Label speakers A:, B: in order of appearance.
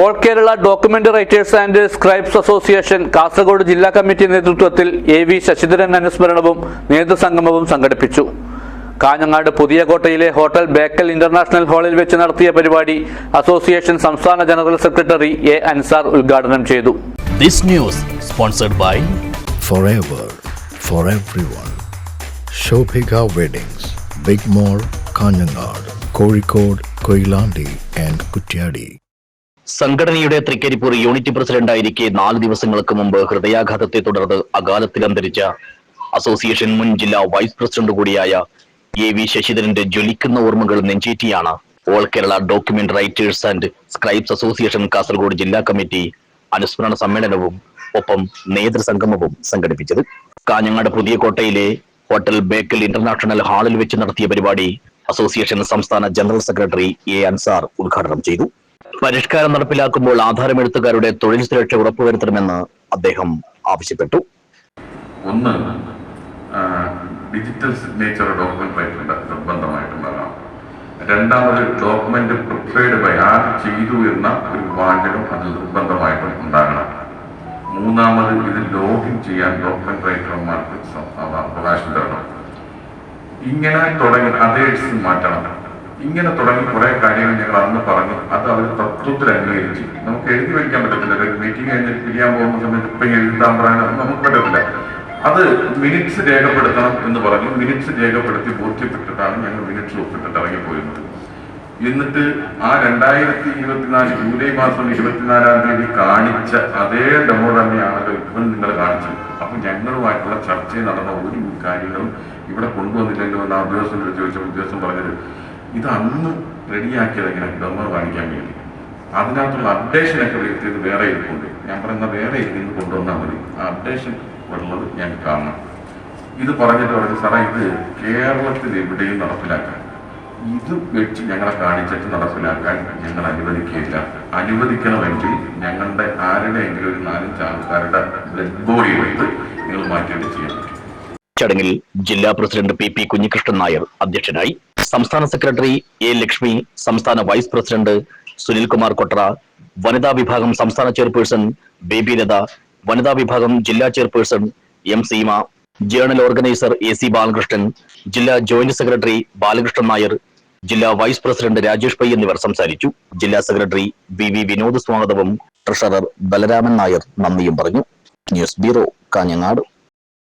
A: All Kerala document writers and scribes association Kasaragod ജില്ലാ committee നേതൃത്വത്തിൽ A V Sasidharan അനുസ്മരണവും നേതൃസംഗമവും സംഘടിപ്പിച്ചു കാഞ്ഞങ്ങാട് പുതിയ കോട്ടയിലെ ഹോട്ടൽ ബേക്കൽ ഇന്റർനാഷണൽ ഹാളിൽ വെച്ച് നടത്തിയ പരിപാടി അസോസിയേഷൻ സംസ്ഥാന ജനറൽ സെക്രട്ടറി എ അൻസാർ ഉദ്ഘാടനം ചെയ്തു
B: This news sponsored by
C: four four everyone. Shobhika weddings big mall Kanhangad Kozhikode Koyilandy and Kutyadi.
B: സംഘടനയുടെ തൃക്കരിപ്പൂർ യൂണിറ്റ് പ്രസിഡന്റായിരിക്കെ നാല് ദിവസങ്ങൾക്ക് മുമ്പ് ഹൃദയാഘാതത്തെ തുടർന്ന് അകാലത്തിൽ അന്തരിച്ച അസോസിയേഷൻ മുൻ ജില്ലാ വൈസ് പ്രസിഡന്റ് കൂടിയായ എ വി ശശിധരന്റെ ജ്വലിക്കുന്ന ഓർമ്മകൾ നെഞ്ചേറ്റിയാണ് all Kerala document writers and scribes association Kasaragod ജില്ലാ കമ്മിറ്റി അനുസ്മരണ സമ്മേളനവും ഒപ്പം നേതൃസംഗമവും സംഘടിപ്പിച്ചത്. കാഞ്ഞങ്ങാട് പുതിയ കോട്ടയിലെ ഹോട്ടൽ ബേക്കൽ ഇന്റർനാഷണൽ ഹാളിൽ വെച്ച് നടത്തിയ പരിപാടി അസോസിയേഷൻ സംസ്ഥാന ജനറൽ സെക്രട്ടറി എ അൻസാർ ഉദ്ഘാടനം ചെയ്തു. പരിഷ്കാരം നടപ്പിലാക്കുമ്പോൾ ആധാരമെഴുത്തുകാരുടെ തൊഴിൽ സുരക്ഷ ഉറപ്പുവരുത്തണമെന്ന് അദ്ദേഹം ആവശ്യപ്പെട്ടു.
D: ഒന്ന് ഡിജിറ്റൽ സിഗ്നേച്ചർ ഡോക്യുമെന്റ് റൈറ്ററിന്റെ നിർബന്ധമായിട്ടുണ്ടാകണം രണ്ടാമത് ഡോക്യുമെന്റ് പ്രിപ്പയർഡ് ബൈ ആർ ചെയ്തു എന്ന ഒരു വാചകം അത് നിർബന്ധമായിട്ടും ഉണ്ടാകണം. മൂന്നാമത് ഇത് ലോഗിൻ ചെയ്യാൻ ഡോക്യുമെന്റ് റൈറ്റർമാർക്ക് അവകാശം തരണം. ഇങ്ങനെ തുടങ്ങി അതേഴ്സ് മാറ്റണം. ഇങ്ങനെ തുടങ്ങി കുറെ കാര്യങ്ങൾ ഞങ്ങൾ അന്ന് പറഞ്ഞു. അത് അവർ തത്വത്തിൽ അംഗീകരിച്ചു. നമുക്ക് എഴുതി വയ്ക്കാൻ പറ്റത്തില്ല. മീറ്റിംഗ് കഴിഞ്ഞിട്ട് പിരിയാൻ പോകുന്ന സമയത്ത് ഇപ്പം എഴുതാൻ പറയാൻ നമുക്ക് പറ്റത്തില്ല. അത് മിനിറ്റ്സ് രേഖപ്പെടുത്തണം എന്ന് പറഞ്ഞു. മിനിറ്റ്സ് രേഖപ്പെടുത്തി ബോധ്യപ്പെട്ടിട്ടാണ് ഞങ്ങൾ മിനിറ്റ്സ് ഒപ്പിട്ടിട്ട് ഇറങ്ങിപ്പോയിരുന്നത്. എന്നിട്ട് ആ രണ്ടായിരത്തി ഇരുപത്തിനാല് ജൂലൈ മാസം ഇരുപത്തിനാലാം തീയതി കാണിച്ച അതേ ഡെമോ തന്നെയാണല്ലോ ഇപ്പം നിങ്ങൾ കാണിച്ചത്. അപ്പൊ ഞങ്ങളുമായിട്ടുള്ള ചർച്ചയിൽ നടന്ന ഒരു കാര്യങ്ങളും ഇവിടെ കൊണ്ടുവന്നില്ലല്ലോ എന്ന് ആ ഉദ്യോഗസ്ഥനോട് ചോദിച്ച ഉദ്യോഗസ്ഥൻ പറഞ്ഞത് ഇത് അന്ന് റെഡിയാക്കിയത് ഇങ്ങനെ ഡെമോ കാണിക്കാൻ വേണ്ടി. അതിനകത്തുള്ള അപ്ഡേഷൻ ഒക്കെ വരുത്തിയത് വേറെ ഇരിപ്പുണ്ട്. ഞാൻ പറയുന്ന വേറെ ഇരിക്കുന്നത് കൊണ്ടുവന്നാൽ മതി. ആ അപ്ഡേഷൻ ഉള്ളത് ഞാൻ കാണണം. ഇത് പറഞ്ഞിട്ട് പറഞ്ഞു സാറേ ഇത് കേരളത്തിൽ എവിടെയും നടപ്പിലാക്കാൻ. ഇത് വെച്ച് ഞങ്ങളെ കാണിച്ചിട്ട് നടപ്പിലാക്കാൻ ഞങ്ങൾ അനുവദിക്കുകയില്ല. അനുവദിക്കണമെങ്കിൽ ഞങ്ങളുടെ ആരുടെയെങ്കിലും ഒരു നാലഞ്ച് ആൾക്കാരുടെ ബ്ലഡ് ബോഡി എടുത്ത് നിങ്ങൾ മാറ്റിയിട്ട് ചെയ്യാൻ
B: ചടങ്ങിൽ ജില്ലാ president P P Kunhikrishnan Nair അധ്യക്ഷനായി സംസ്ഥാന സെക്രട്ടറി എ ലക്ഷ്മി സംസ്ഥാന വൈസ് പ്രസിഡന്റ് സുനിൽകുമാർ കൊട്ര വനിതാ വിഭാഗം സംസ്ഥാന ചെയർപേഴ്സൺ ബേബി ലത വനിതാ വിഭാഗം ജില്ലാ chairperson M Seema journal organiser A C Balakrishnan ജില്ലാ ജോയിന്റ് സെക്രട്ടറി ബാലകൃഷ്ണൻ നായർ ജില്ലാ വൈസ് പ്രസിഡന്റ് രാജേഷ് പൈ എന്നിവർ സംസാരിച്ചു. ജില്ലാ സെക്രട്ടറി വി വി വിനോദ് സ്വാഗതവും ട്രഷറർ ബലരാമൻ നായർ നന്ദിയും പറഞ്ഞു. News bureau Kanhangad.